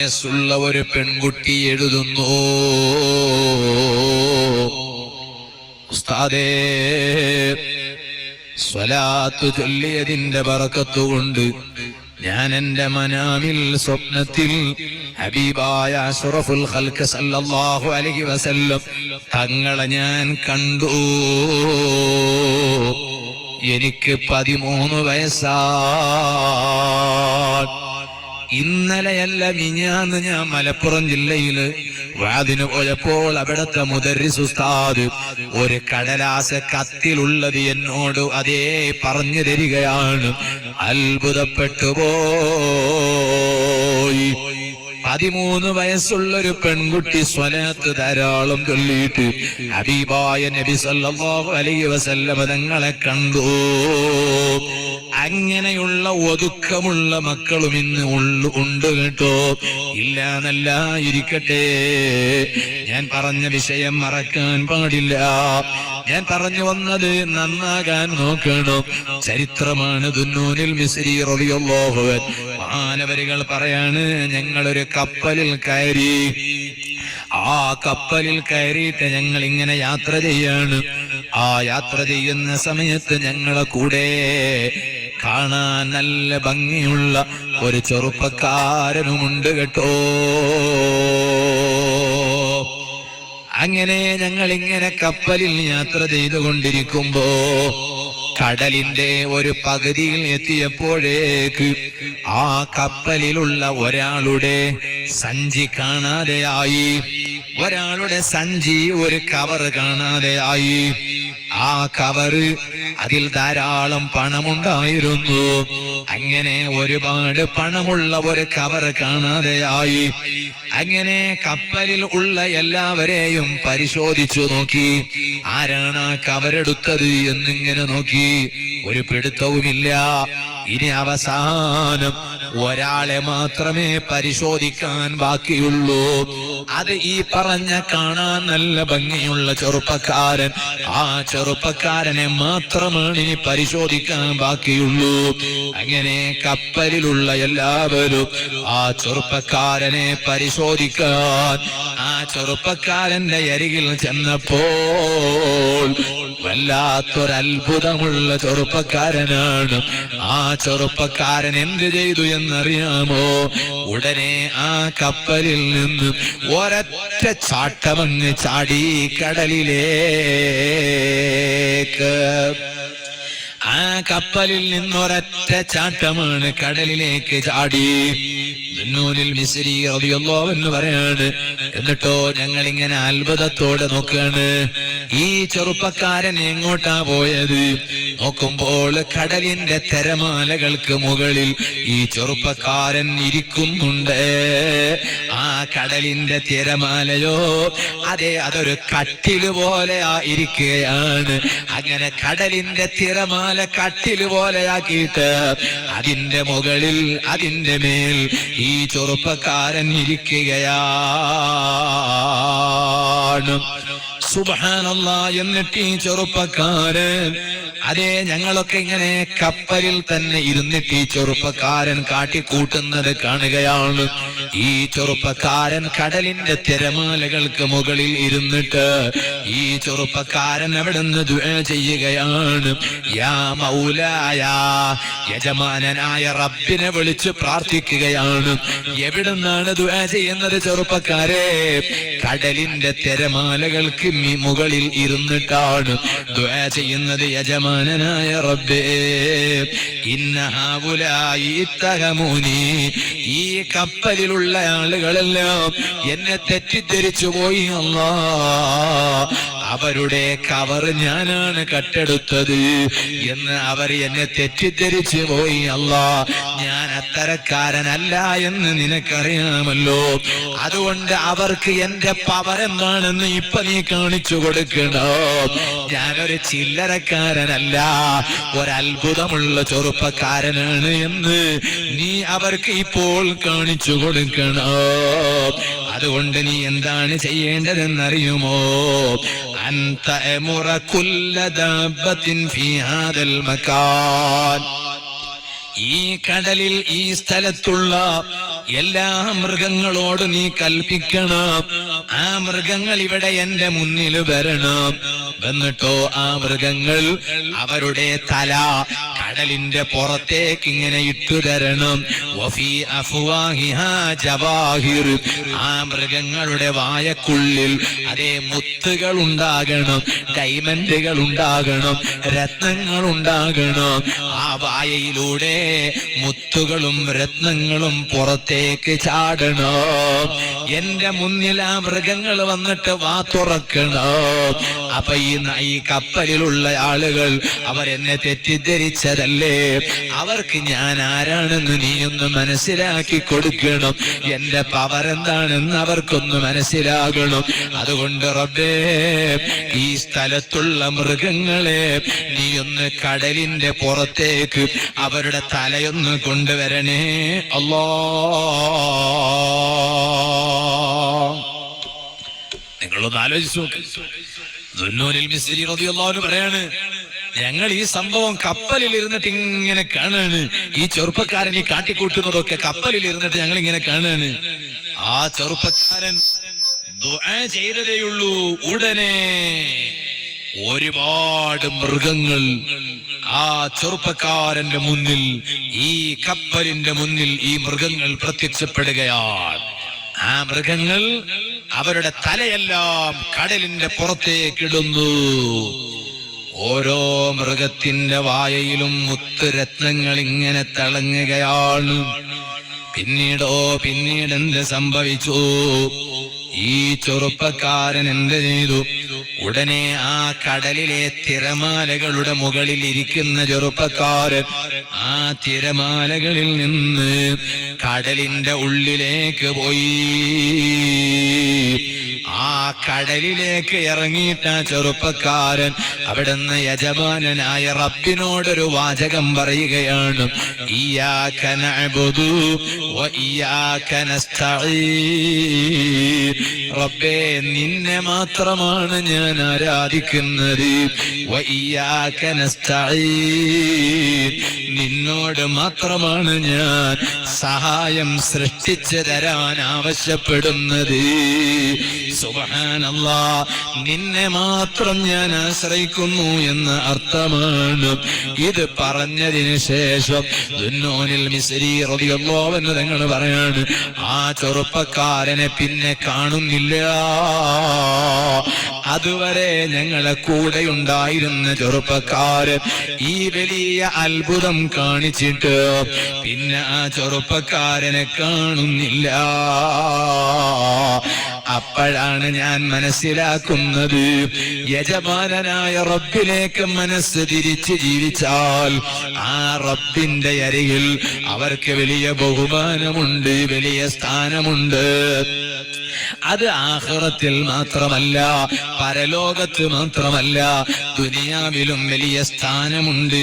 വയസ്സുള്ള ഒരു പെൺകുട്ടി എഴുതുന്നു. ഉസ്താദേ സ്വലാത്ത് ചൊല്ലിയതിന്റെ പറക്കത്തുകൊണ്ട് ഞാൻ എന്റെ മനാമിൽ സ്വപ്നത്തിൽ ഹബീബായ അഷറഫുൽ ഖൽക്ക് സല്ലല്ലാഹു അലൈഹി വസല്ലം തങ്ങളെ ഞാൻ കണ്ടു. എനിക്ക് പതിമൂന്ന് വയസ്സാണ് ഇന്നലെയല്ല മിഞ്ഞാന്ന് ഞാൻ മലപ്പുറം ജില്ലയിൽ. വാതിന് പോയപ്പോൾ അവിടത്തെ മുദരിസ് ഉസ്താദ് ഒരു കടലാസ കത്തിലുള്ളത് എന്നോട് അതേ പറഞ്ഞു തരികയാണ്. അത്ഭുതപ്പെട്ടു പോയി പതിമൂന്ന് വയസ്സുള്ളൊരു പെൺകുട്ടി സ്വലാത്ത് ധാരാളം ചൊല്ലിയിട്ട് ഹബീബായ നബി സല്ലല്ലാഹു അലൈഹി വസല്ലമ തങ്ങളെ കണ്ടു. അങ്ങനെയുള്ള ഒതുക്കമുള്ള മക്കളും ഇന്ന് ഉണ്ട് കേട്ടോ. ഇല്ല എന്നല്ല ഇരിക്കട്ടെ ഞാൻ പറഞ്ഞ വിഷയം മറക്കാൻ പാടില്ല. ഞാൻ പറഞ്ഞു വന്നത് നന്നാകാൻ നോക്കണം. ചരിത്രമാണ് ദുന്നൂനിൽ മിസ്രി അൻഹു. മാനവരികൾ പറയാണ് ഞങ്ങളൊരു കപ്പലിൽ കയറി. ആ കപ്പലിൽ കയറിയിട്ട് ഞങ്ങൾ ഇങ്ങനെ യാത്ര ചെയ്യാണ്. ആ യാത്ര ചെയ്യുന്ന സമയത്ത് ഞങ്ങളെ കൂടെ കാണാൻ നല്ല ഭംഗിയുള്ള ഒരു ചെറുപ്പക്കാരനുമുണ്ട് കേട്ടോ. അങ്ങനെ ഞങ്ങൾ ഇങ്ങനെ കപ്പലിൽ യാത്ര ചെയ്തുകൊണ്ടിരിക്കുമ്പോ കടലിന്റെ ഒരു പകുതിയിൽ എത്തിയപ്പോഴേക്ക് ആ കപ്പലിലുള്ള ഒരാളുടെ സഞ്ചി കാണാതെയായി. ഒരാളുടെ സഞ്ചി ഒരു കവർ കാണാതെയായി. ആ കവറ് അതിൽ ധാരാളം പണമുണ്ടായിരുന്നു. അങ്ങനെ ഒരുപാട് പണമുള്ള ഒരു കവറ് കാണാതെയായി. അങ്ങനെ കപ്പലിൽ ഉള്ള എല്ലാവരെയും പരിശോധിച്ചു നോക്കി. ആരാണ് ആ കവരെടുത്തത് എന്നിങ്ങനെ നോക്കി. ഒരു പിടുത്തവുമില്ല. ഇനി അവസാനം ഒരാളെ മാത്രമേ പരിശോധിക്കാൻ ബാക്കിയുള്ളൂ. അത് ഈ പറഞ്ഞ കാണാൻ നല്ല ഭംഗിയുള്ള ചെറുപ്പക്കാരൻ. ആ ചെറുപ്പക്കാരനെ മാത്രമാണ് ഇനി പരിശോധിക്കാൻ ബാക്കിയുള്ളൂ. അങ്ങനെ കപ്പലിലുള്ള എല്ലാവരും ആ ചെറുപ്പക്കാരനെ പരിശോധിക്കാൻ ആ ചെറുപ്പക്കാരന്റെ അരികിൽ ചെന്നപ്പോൾ വല്ലാത്തൊരത്ഭുതമുള്ള ചെറുപ്പക്കാരനാണ്. ആ ചെറുപ്പക്കാരൻ എന്ത് ചെയ്തു എന്നറിയാമോ? ഉടനെ ആ കപ്പലിൽ നിന്ന് ഒരറ്റ ചാട്ടമങ്ങ് ചാടി കടലിലേക്ക്. ആ കപ്പലിൽ നിന്നൊരൊറ്റ ചാട്ടമാണ് കടലിലേക്ക് ചാടി. ദുന്നൂനിൽ മിസ്രി അതിയല്ലോ എന്ന് പറയാണ് എന്നിട്ടോ ഞങ്ങൾ ഇങ്ങനെ അത്ഭുതത്തോടെ നോക്കുകയാണ്. ഈ ചെറുപ്പക്കാരൻ എങ്ങോട്ടാ പോയത്? നോക്കുമ്പോൾ കടലിന്റെ തിരമാലകൾക്ക് മുകളിൽ ഈ ചെറുപ്പക്കാരൻ ഇരിക്കുന്നുണ്ട്. ആ കടലിന്റെ തിരമാലയോ അതെ അതൊരു കട്ടിൽ പോലെ ആ ഇരിക്കുകയാണ് അങ്ങനെ കടലിന്റെ തിരമാല കട്ടിൽ പോലെയാക്കിയിട്ട് അതിന്റെ മുകളിൽ അതിന്റെ മേൽ ഈ ചെറുപ്പക്കാരൻ ഇരിക്കുകയാണ്. സുബഹാനല്ല എന്നിട്ട് ഈ ചെറുപ്പക്കാരൻ അതെ ഞങ്ങളൊക്കെ ഇങ്ങനെ കപ്പലിൽ തന്നെ ഇരുന്നിട്ട് ഈ ചെറുപ്പക്കാരൻ കാട്ടിക്കൂട്ടുന്നത് കാണുകയാണ്. ഈ ചെറുപ്പക്കാരൻ കടലിന്റെ തിരമാലകൾക്ക് മുകളിൽ ഇരുന്നിട്ട് ഈ ചെറുപ്പക്കാരൻ അവിടുന്ന് ചെയ്യുകയാണ്. യാ മൗലായ യജമാനനായ റബ്ബിനെ വിളിച്ച് പ്രാർത്ഥിക്കുകയാണ്. എവിടുന്നാണ് ദുആ ചെയ്യുന്നത് ചെറുപ്പക്കാരെ? കടലിന്റെ തിരമാലകൾക്ക് മുകളിൽ ഇരുന്നിട്ടാണ് ദുആ ചെയ്യുന്നത് യജമാനനായ റബ്ബേ ഇന്ന ഹാവുലായി ഇത്തഹമൂനി ഈ കപ്പലിലുള്ള ആളുകളെല്ലാം എന്നെ തെറ്റിദ്ധരിച്ചു പോയി അല്ലാ. അവരുടെ കവർ ഞാനാണ് കട്ടെടുത്തത് എന്ന് അവർ എന്നെ തെറ്റിദ്ധരിച്ചു പോയി അല്ല ഞാൻ അത്തരക്കാരനല്ല എന്ന് നിനക്കറിയാമല്ലോ. അതുകൊണ്ട് അവർക്ക് എന്റെ പവർ എന്താണെന്ന് ഇപ്പൊ നീ കാണിച്ചു കൊടുക്കണോ? ഞാനൊരു ചില്ലറക്കാരനല്ല ഒരത്ഭുതമുള്ള ചെറുപ്പക്കാരനാണ് എന്ന് നീ അവർക്ക് ഇപ്പോൾ കാണിച്ചു കൊടുക്കണോ? അതുകൊണ്ട് നീ എന്താണ് ചെയ്യേണ്ടതെന്നറിയുമോ? അന്ത ഫിയാദൽ ഈ കടലിൽ ഈ സ്ഥലത്തുള്ള എല്ലാ മൃഗങ്ങളോട് നീ കൽപ്പിക്കണം. ആ മൃഗങ്ങൾ ഇവിടെ എന്റെ മുന്നിൽ വരണം. എന്നിട്ടോ ആ മൃഗങ്ങൾ അവരുടെ തല കടലിന്റെ പുറത്തേക്ക് ഇങ്ങനെ ഇട്ടു തരണം. ആ മൃഗങ്ങളുടെ വായക്കുള്ളിൽ അതേ മുത്തുകൾ ഉണ്ടാകണം ഡൈമൻഡുകൾ ഉണ്ടാകണം രത്നങ്ങൾ ഉണ്ടാകണം ആ വായയിലൂടെ മുത്തുകളും രത്നങ്ങളും പുറത്തേക്ക് ചാടണം. എന്റെ മുന്നിൽ ആ മൃഗങ്ങൾ വന്നിട്ട് വാ തുറക്കണം. അപ്പൊ ഈ കപ്പലിലുള്ള ആളുകൾ അവരെന്നെ തെറ്റിദ്ധരിച്ചതല്ലേ അവർക്ക് ഞാൻ ആരാണെന്ന് നീ ഒന്ന് മനസ്സിലാക്കി കൊടുക്കണം. എന്റെ പവർ എന്താണെന്ന് അവർക്കൊന്ന് മനസ്സിലാകണം. അതുകൊണ്ട് റബ്ബേ ഈ സ്ഥലത്തുള്ള മൃഗങ്ങളെ നീ ഒന്ന് കടലിന്റെ പുറത്തേക്ക് അവരുടെ തലയൊന്ന് കൊണ്ടുവരണേ. അല്ലോ. നിങ്ങളൊന്ന് ആലോചിച്ചു പറയാണ് ഞങ്ങൾ ഈ സംഭവം കപ്പലിൽ ഇരുന്നിട്ട് ഇങ്ങനെ കാണാണ്. ഈ ചെറുപ്പക്കാരൻ ഈ കാട്ടിക്കൂട്ടുന്നതൊക്കെ കപ്പലിൽ ഇരുന്നിട്ട് ഞങ്ങൾ ഇങ്ങനെ കാണാണ്. ആ ചെറുപ്പക്കാരൻ ചെയ്തതേയുള്ളൂ ഉടനെ ഒരുപാട് മൃഗങ്ങൾ ആ ചെറുപ്പക്കാരന്റെ മുന്നിൽ ഈ കപ്പലിന്റെ മുന്നിൽ ഈ മൃഗങ്ങൾ പ്രത്യക്ഷപ്പെടുകയാണ്. ആ മൃഗങ്ങൾ അവരുടെ തലയെല്ലാം കടലിന്റെ പുറത്തേക്കിടുന്നു. ഓരോ മൃഗത്തിന്റെ വായയിലും മുത്തുരത്നങ്ങൾ ഇങ്ങനെ തിളങ്ങുകയാണ്. പിന്നീടോ പിന്നീട് എന്ത് സംഭവിച്ചു? ഈ ചെറുപ്പക്കാരൻ എന്ത് ചെയ്തു? ഉടനെ ആ കടലിലെ തിരമാലകളുടെ മുകളിൽ ഇരിക്കുന്ന ചെറുപ്പക്കാരൻ ആ തിരമാലകളിൽ നിന്ന് കടലിന്റെ ഉള്ളിലേക്ക് പോയി. ആ കടലിലേക്ക് ഇറങ്ങിയിട്ട ചെറുപ്പക്കാരൻ. അവിടുന്ന് യജമാനനായ റബ്ബിനോടൊരു വാചകം പറയുകയാണ്. റബ്ബേ നിന്നെ മാത്രമാണ് ഞാൻ ആരാധിക്കുന്നത്. നിന്നോട് മാത്രമാണ് ഞാൻ സഹായം സൃഷ്ടിച്ചു തരാൻ ആവശ്യപ്പെടുന്നത്. നിന്നെ മാത്രം ഞാൻ ആശ്രയിക്കുന്നു എന്ന് അർത്ഥമാണ്. ഇത് പറഞ്ഞതിന് ശേഷം നിങ്ങൾ പറയാണ് ആ ചെറുപ്പക്കാരനെ പിന്നെ കാണുന്നില്ല. അതുവരെ ഞങ്ങളെ കൂടെ ഉണ്ടായിരുന്ന ചെറുപ്പക്കാരൻ ഈ വലിയ അത്ഭുതം കാണിച്ചിട്ട് പിന്നെ ആ ചെറുപ്പക്കാരനെ കാണുന്നില്ല. അപ്പോഴാണ് ഞാൻ മനസ്സിലാക്കുന്നത്. യജമാനനായ റബ്ബിലേക്ക് മനസ്സ് തിരിച്ച് ജീവിച്ചാൽ ആ റബ്ബിന്റെ അരികിൽ അവർക്ക് വലിയ ബഹുമാനമുണ്ട് വലിയ സ്ഥാനമുണ്ട്. അത് ആഹ്റത്തിൽ മാത്രമല്ല പരലോകത്ത് മാത്രമല്ല ദുനിയാവിലും വലിയ സ്ഥാനമുണ്ട്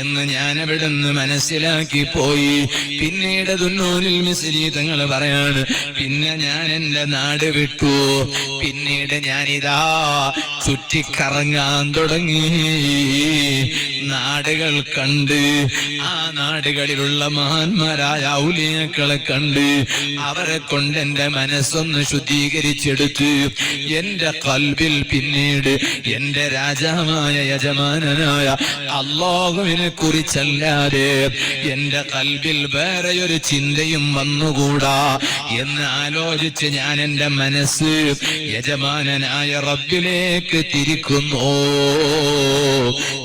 എന്ന് ഞാൻ അവിടുന്ന് മനസ്സിലാക്കി പോയി. പിന്നീട് ദുന്നൂനിൽ മിസ്രീ തങ്ങൾ പറയാണ് പിന്നെ ഞാൻ എന്റെ നാട് വിട്ടു. പിന്നീട് ഞാനിതാ ചുറ്റിക്കറങ്ങാൻ തുടങ്ങി. നാടുകൾ കണ്ട് ആ നാടുകളിലുള്ള മഹാന്മാരായ ഔലിയാക്കളെ കണ്ട് അവരെ കൊണ്ട് എന്റെ മനസ്സൊന്ന് ശുദ്ധീകരിച്ചെടുത്ത് എന്റെ കൽവിൽ പിന്നീട് എന്റെ രാജാവായ യജമാനനായ അള്ളാഹുവിനെ കുറിച്ചല്ലാതെ എന്റെ കൽവിൽ വേറെ ഒരു ചിന്തയും വന്നുകൂടാ എന്ന് ആലോചിച്ച് ഞാൻ എന്റെ മനസ്സ് യജമാനനായ റബ്ബിലേക്ക് തിരിക്കുന്നു.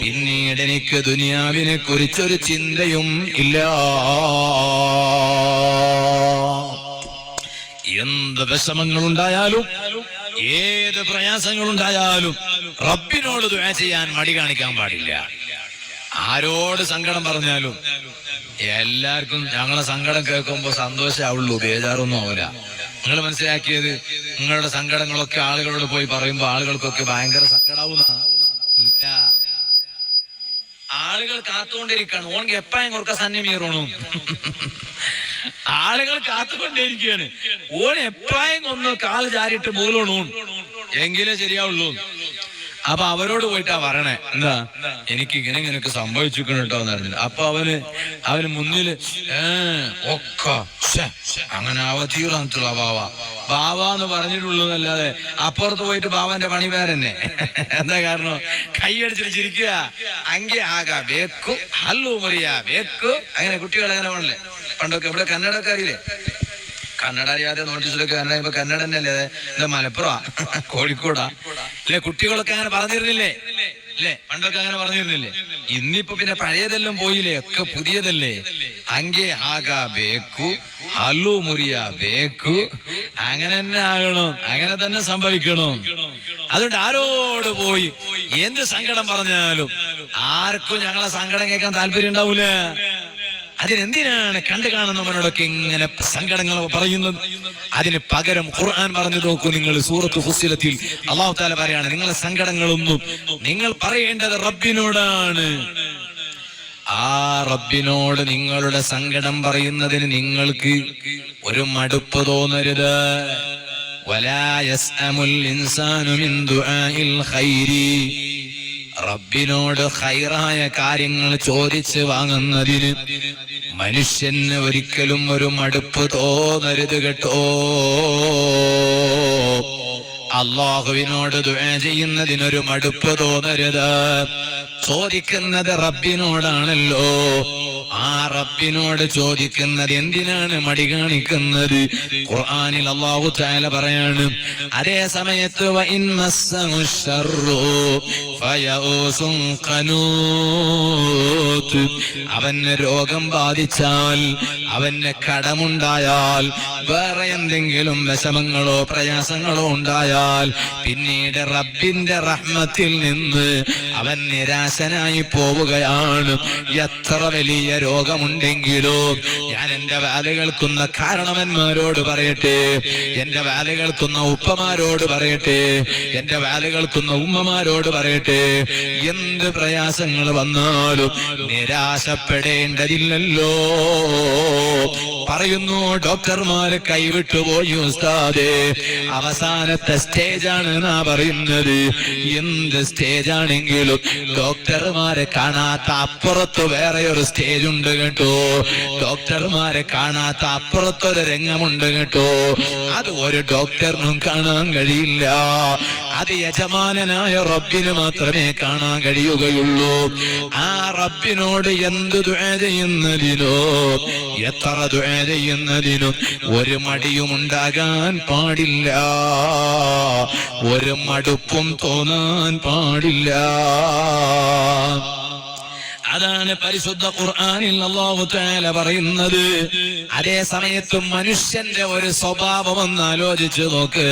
പിന്നീട് എനിക്ക് ദുനിയാവിനെ കുറിച്ചൊരു ചിന്തയും ഇല്ല. എന്ത് വിഷമങ്ങളുണ്ടായാലും ഏത് പ്രയാസങ്ങൾ ഉണ്ടായാലും റബ്ബിനോട് ദുആ ചെയ്യാൻ മടി കാണിക്കാൻ പാടില്ല. ആരോട് സങ്കടം പറഞ്ഞാലും എല്ലാവർക്കും ഞങ്ങളെ സങ്കടം കേൾക്കുമ്പോ സന്തോഷമാവുള്ളൂ ബേജാറൊന്നും ആവില്ല നിങ്ങൾ മനസ്സിലാക്കിയത് നിങ്ങളുടെ സങ്കടങ്ങളൊക്കെ ആളുകളോട് പോയി പറയുമ്പോ ആളുകൾക്കൊക്കെ ഭയങ്കര സങ്കടാവുന്ന ആളുകൾ കാത്തുകൊണ്ടിരിക്കുകയാണ്. ഓണെങ്കിൽ എപ്പോഴും കുറക്ക സന്നിമീറണു ആളുകൾ കാത്തുകൊണ്ടിരിക്കുകയാണ്. ഓൺ എപ്പോഴും ഒന്ന് കാൽ ചാരിട്ട് മൂലണു എങ്കിലേ ശരിയാവുള്ളൂ. അപ്പൊ അവരോട് പോയിട്ടാ പറയണേ. എന്താ? എനിക്ക് ഇങ്ങനെ ഇങ്ങനെയൊക്കെ സംഭവിച്ചിരിക്കണം കേട്ടോ എന്ന് പറഞ്ഞില്ല അപ്പൊ അവന് അവന് മുന്നിൽ ഏ ഒക്കെ അങ്ങനെ അവതീറാന്നിട്ടുള്ള ബാവ. ബാവ എന്ന് പറഞ്ഞിട്ടുള്ളതല്ലാതെ അപ്പുറത്ത് പോയിട്ട് ബാവന്റെ പണി വേറെന്നെ. എന്താ കാരണം? കൈയടിച്ചിട്ട് ചിരിക്കുക. അങ്കെ ആകാ വേക്കു ഹല്ലു മറിയാ വേക്കു. അങ്ങനെ കുട്ടികൾ അങ്ങനെ പണ്ടൊക്കെ ഇവിടെ കന്നഡൊക്കെ അറിയില്ലേ കന്നഡ അറിയാതെ നോട്ടീസിലൊക്കെ കന്നഡ ഇപ്പൊ കന്നഡ തന്നെയല്ലേ? ഇത് മലപ്പുറ കോഴിക്കോടാ. അല്ലെ കുട്ടികളൊക്കെ അങ്ങനെ പറഞ്ഞിരുന്നില്ലേ? അല്ലേ പണ്ടൊക്കെ അങ്ങനെ പറഞ്ഞിരുന്നില്ലേ? ഇന്നിപ്പോ പിന്നെ പഴയതെല്ലാം പോയില്ലേ? ഒക്കെ പുതിയതല്ലേ? അങ്കെ ആകാ ബേക്കു ഹലു മുറിയ ബേക്കു. അങ്ങനെ തന്നെ ആകണം അങ്ങനെ തന്നെ സംഭവിക്കണം. അതുകൊണ്ട് ആരോട് പോയി? എന്ത് സങ്കടം പറഞ്ഞാലും? ആർക്കും ഞങ്ങളെ സങ്കടം കേൾക്കാൻ താല്പര്യം ഉണ്ടാവൂല. അതിനെന്തിനാണ് കണ്ടു കാണുന്നവനോടൊക്കെ ഇങ്ങനെ സങ്കടങ്ങൾ പറയുന്നത്? അതിന് പകരം ഖുർആൻ പറഞ്ഞു നോക്കൂ നിങ്ങൾ സൂറത്ത് ഫുസിലത്തിൽ അള്ളാഹു താല പറയാണ് നിങ്ങളെ സങ്കടങ്ങളൊന്നും നിങ്ങൾ പറയേണ്ടത് റബ്ബിനോടാണ്. ആ റബ്ബിനോട് നിങ്ങളുടെ സങ്കടം പറയുന്നതിന് നിങ്ങൾക്ക് ഒരു മടുപ്പ് തോന്നരുത്. വലാ യസ്അമുൽ ഇൻസാനു മിൻ ദുആഇൽ ഖൈരി. റബ്ബിനോട് ഹൈറായ കാര്യങ്ങൾ ചോദിച്ച് വാങ്ങുന്നതിന് മനുഷ്യന് ഒരിക്കലും ഒരു മടുപ്പ് തോന്നരുത് കേട്ടോ. അള്ളാഹുവിനോട് ദുആ ചെയ്യുന്നതിനൊരു മടുപ്പ് തോന്നരുത്. ചോദിക്കുന്നത് റബ്ബിനോടാണല്ലോ. ആ റബ്ബിനോട് ചോദിക്കുന്നത് എന്തിനാണ് മടി കാണിക്കുന്നത്? ഖുർആനിൽ അള്ളാഹു താല പറയാണ് അതേ സമയത്ത് അവന് രോഗം ബാധിച്ചാൽ അവന് കടമുണ്ടായാൽ വേറെ എന്തെങ്കിലും വിഷമങ്ങളോ പ്രയാസങ്ങളോ ഉണ്ടായാൽ പിന്നീട് റബ്ബിന്റെ റഹ്മത്തിൽ നിന്ന് അവൻ നിരാശനായി പോവുകയാണ്. എത്ര വലിയ രോഗമുണ്ടെങ്കിലോ ഞാൻ എന്റെ വാലുകൾക്കുന്ന കേൾക്കുന്ന കാരണവന്മാരോട് പറയട്ടെ. എന്റെ വാലുകൾക്കുന്ന കേൾക്കുന്ന ഉപ്പമാരോട് പറയട്ടെ. എന്റെ വാലുകൾക്കുന്ന ഉമ്മമാരോട് പറയട്ടെ. എന്ത് പ്രയാസങ്ങൾ വന്നാലും നിരാശപ്പെടേണ്ടതില്ലല്ലോ. പറയുന്നു ഡോക്ടർമാര് കൈവിട്ടുപോയി ഉസ്താദേ. അവസാനത്തെ സ്റ്റേജാണ് നാ പറയുന്നത്. എന്ത് സ്റ്റേജാണെങ്കിലും ഡോക്ടർമാരെ കാണാത്ത അപ്പുറത്ത് വേറെ ഒരു സ്റ്റേജ് ഉണ്ട് കേട്ടോ. ഡോക്ടർമാരെ കാണാത്ത അപ്പുറത്തൊരു രംഗമുണ്ട് കേട്ടോ. അത് ഒരു ഡോക്ടറിനും കാണാൻ കഴിയില്ല. അത് യജമാനനായ റബ്ബിന് മാത്രമേ കാണാൻ കഴിയുകയുള്ളൂ. ആ റബ്ബിനോട് എന്ത് ചെയ്യുന്നതിനോ എത്ര ചെയ്യുന്നതിനും ഒരു മടിയും ഉണ്ടാകാൻ പാടില്ല. ഒരു മടുപ്പും തോന്നാൻ പാടില്ല. അതാണ് പരിശുദ്ധ ഖുർആാനിൽ അള്ളാഹു താല പറയുന്നത്. അതേ സമയത്തും മനുഷ്യന്റെ ഒരു സ്വഭാവം ഒന്ന് ആലോചിച്ചു നോക്ക്.